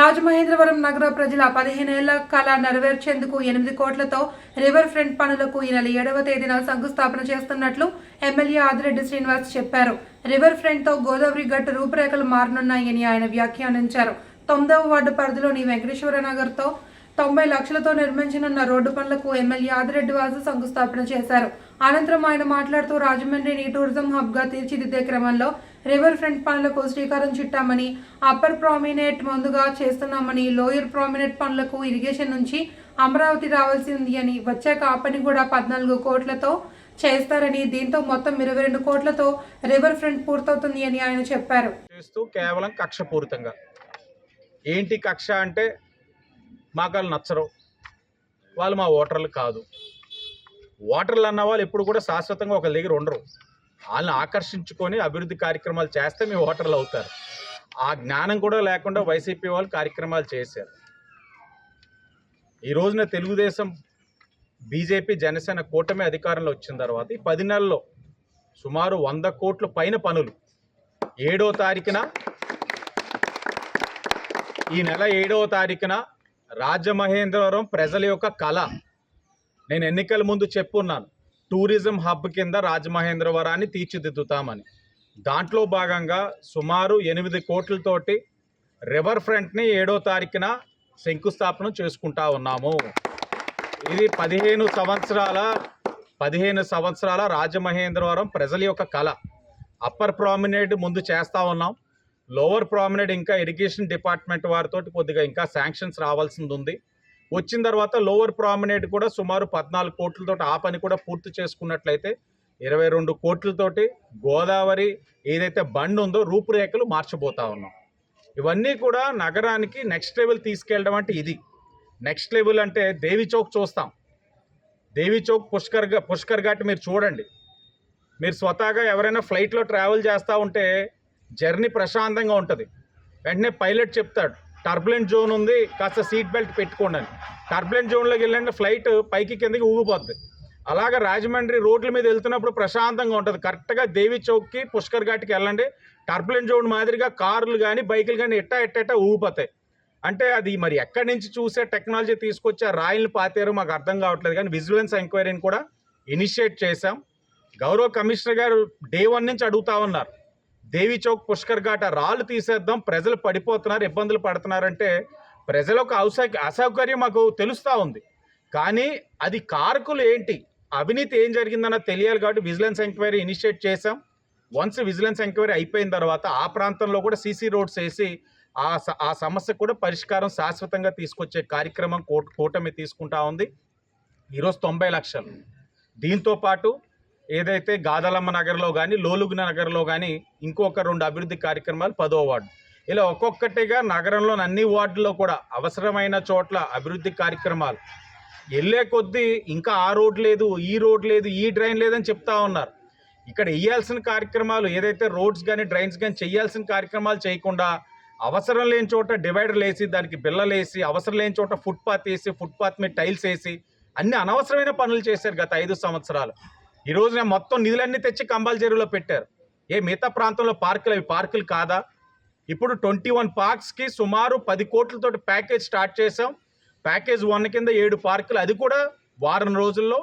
రాజమహేంద్రవరం నగర ప్రజల పదిహేనేళ్ళ కళ నెరవేర్చేందుకు ఎనిమిది కోట్లతో రివర్ ఫ్రంట్ పనులకు ఈ నెల ఏడవ తేదీన శంకుస్థాపన చేస్తున్నట్లు ఎమ్మెల్యే ఆదిరెడ్డి శ్రీనివాస్ చెప్పారు. రివర్ ఫ్రంట్తో గోదావరి గట్టు రూపురేఖలు మారనున్నాయని ఆయన వ్యాఖ్యానించారు. తొమ్మిదవ వార్డు పరిధిలోని వెంకటేశ్వర నగర్తో తొంభై లక్షలతో నిర్మించనున్న రోడ్డు పనులకు ఎమ్మెల్యే ఆదిరెడ్డి వాసు శంకుస్థాపన చేశారు. అనంతరం ఆయన మాట్లాడుతూ రాజమండ్రిని టూరిజం హబ్గా తీర్చిదిద్దే క్రమంలో రివర్ ఫ్రంట్ పనులకు శ్రీకారం చుట్టామని అప్పర్ ప్రామినేట్ ముందుగా చేస్తున్నామని లోయర్ ప్రామినేట్ పనులకు ఇరిగేషన్ నుంచి అమరావతి రావాల్సి ఉంది అని వచ్చాక ఆ పని కూడా పద్నాలుగు కోట్లతో చేస్తారని దీంతో మొత్తం ఇరవై రెండు కోట్లతో రివర్ ఫ్రంట్ పూర్తవుతుంది అని ఆయన చెప్పారు. చేస్తూ కేవలం కక్షపూరితంగా. ఏంటి కక్ష అంటే మాకు వాళ్ళు నచ్చరు. వాళ్ళు మా ఓటర్లు కాదు. ఓటర్లు అన్న వాళ్ళు ఎప్పుడు కూడా శాశ్వతంగా ఒక దగ్గర ఉండరు. వాళ్ళని ఆకర్షించుకొని అభివృద్ధి కార్యక్రమాలు చేస్తే మీ ఓటర్లు అవుతారు. ఆ జ్ఞానం కూడా లేకుండా వైసీపీ వాళ్ళు కార్యక్రమాలు చేశారు. ఈ రోజున తెలుగుదేశం బీజేపీ జనసేన కూటమి అధికారంలో వచ్చిన తర్వాత ఈ పది నెలల్లో సుమారు వంద కోట్ల పైన పనులు. ఏడో తారీఖున ఈ నెల ఏడవ తారీఖున రాజమహేంద్రవరం ప్రజల యొక్క కళ. నేను ఎన్నికల ముందు చెప్పున్నాను. టూరిజం హబ్ కింద రాజమహేంద్రవరాన్ని తీర్చిదిద్దుతామని. దాంట్లో భాగంగా సుమారు ఎనిమిది కోట్లతోటి రివర్ ఫ్రంట్ని ఏడో తారీఖున శంకుస్థాపన చేసుకుంటా ఉన్నాము. ఇది పదిహేను సంవత్సరాల పదిహేను సంవత్సరాల రాజమహేంద్రవరం ప్రజల యొక్క కళ. అప్పర్ ప్రామినేట్ ముందు చేస్తూ ఉన్నాం. లోవర్ ప్రామినేట్ ఇంకా ఇరిగేషన్ డిపార్ట్మెంట్ వారితో కొద్దిగా ఇంకా శాంక్షన్స్ రావాల్సింది ఉంది వచ్చిన తర్వాత లోవర్ ప్రామినేట్ కూడా సుమారు పద్నాలుగు కోట్లతో ఆ పని కూడా పూర్తి చేసుకున్నట్లయితే ఇరవై రెండు కోట్లతోటి గోదావరి ఏదైతే బండ్ ఉందో రూపురేఖలు మార్చబోతా ఉన్నాం. ఇవన్నీ కూడా నగరానికి నెక్స్ట్ లెవెల్ తీసుకెళ్ళడం అంటే ఇది. నెక్స్ట్ లెవెల్ అంటే దేవి చౌక్ చూస్తాం. దేవి చౌక్ పుష్కర్ పుష్కర్ ఘాట్ మీరు చూడండి. మీరు స్వతహాగా ఎవరైనా ఫ్లైట్లో ట్రావెల్ చేస్తూ ఉంటే జర్నీ ప్రశాంతంగా ఉంటుంది. వెంటనే పైలట్ చెప్తాడు. టర్బులెంట్ జోన్ ఉంది కాస్త సీట్ బెల్ట్ పెట్టుకోండి అని. టర్బులెంట్ జోన్లోకి వెళ్ళండి ఫ్లైట్ పైకి కిందకి ఊగిపోద్ది. అలాగా రాజమండ్రి రోడ్ల మీద వెళ్తున్నప్పుడు ప్రశాంతంగా ఉంటుంది. కరెక్ట్గా దేవి చౌక్కి పుష్కర్ ఘాట్కి వెళ్ళండి. టర్బులెంట్ జోన్ మాదిరిగా కార్లు కానీ బైకులు కానీ ఎట్టా ఎట్టా ఊగిపోతాయి. అంటే అది మరి ఎక్కడి నుంచి చూసే టెక్నాలజీ తీసుకొచ్చి ఆ రాయిల్ని పాతారో మాకు అర్థం కావట్లేదు. కానీ విజిలెన్స్ ఎంక్వైరీని కూడా ఇనిషియేట్ చేశాం. గౌరవ కమిషనర్ గారు డే వన్ నుంచి అడుగుతా ఉన్నారు. దేవి చౌక్ పుష్కర్ ఘాట రాళ్ళు తీసేద్దాం ప్రజలు పడిపోతున్నారు ఇబ్బందులు పడుతున్నారంటే ప్రజలకు అసౌ అసౌకర్యం మాకు తెలుస్తూ ఉంది. కానీ అది కారకులు ఏంటి? అవినీతి ఏం జరిగిందన్న తెలియాలి కాబట్టి విజిలెన్స్ ఎంక్వైరీ ఇనిషియేట్ చేశాం. వన్స్ విజిలెన్స్ ఎంక్వైరీ అయిపోయిన తర్వాత ఆ ప్రాంతంలో కూడా సీసీ రోడ్స్ వేసి ఆ స- ఆ సమస్యకు కూడా పరిష్కారం శాశ్వతంగా తీసుకొచ్చే కార్యక్రమం కూటమి తీసుకుంటా ఉంది. ఈరోజు తొంభై లక్షలు. దీంతో పాటు ఏదైతే గాదలమ్మ నగర్లో కానీ లోలుగు నగర్లో కానీ ఇంకొక రెండు అభివృద్ధి కార్యక్రమాలు పదో వార్డు. ఇలా ఒక్కొక్కటిగా నగరంలోని అన్ని వార్డుల్లో కూడా అవసరమైన చోట్ల అభివృద్ధి కార్యక్రమాలు. వెళ్ళే కొద్దీ ఇంకా ఆ రోడ్ లేదు ఈ రోడ్ లేదు ఈ డ్రైన్ లేదని చెప్తా ఉన్నారు. ఇక్కడ వేయాల్సిన కార్యక్రమాలు ఏదైతే రోడ్స్ కానీ డ్రైన్స్ కానీ చేయాల్సిన కార్యక్రమాలు చేయకుండా అవసరం లేని చోట డివైడర్లు వేసి దానికి బిల్లలు వేసి అవసరం లేని చోట ఫుట్పాత్ వేసి ఫుట్పాత్ మీద టైల్స్ వేసి అన్ని అనవసరమైన పనులు చేశారు గత ఐదు సంవత్సరాలు. ఈరోజు నేను మొత్తం నిధులన్నీ తెచ్చి కంబాల చెరువులో పెట్టారు. ఏ మిగతా ప్రాంతంలో పార్కులు అవి పార్కులు కాదా? ఇప్పుడు ట్వంటీ వన్ పార్క్స్కి సుమారు పది కోట్లతోటి ప్యాకేజ్ స్టార్ట్ చేసాం ప్యాకేజ్ వన్ కింద ఏడు పార్కులు. అది కూడా వారం రోజుల్లో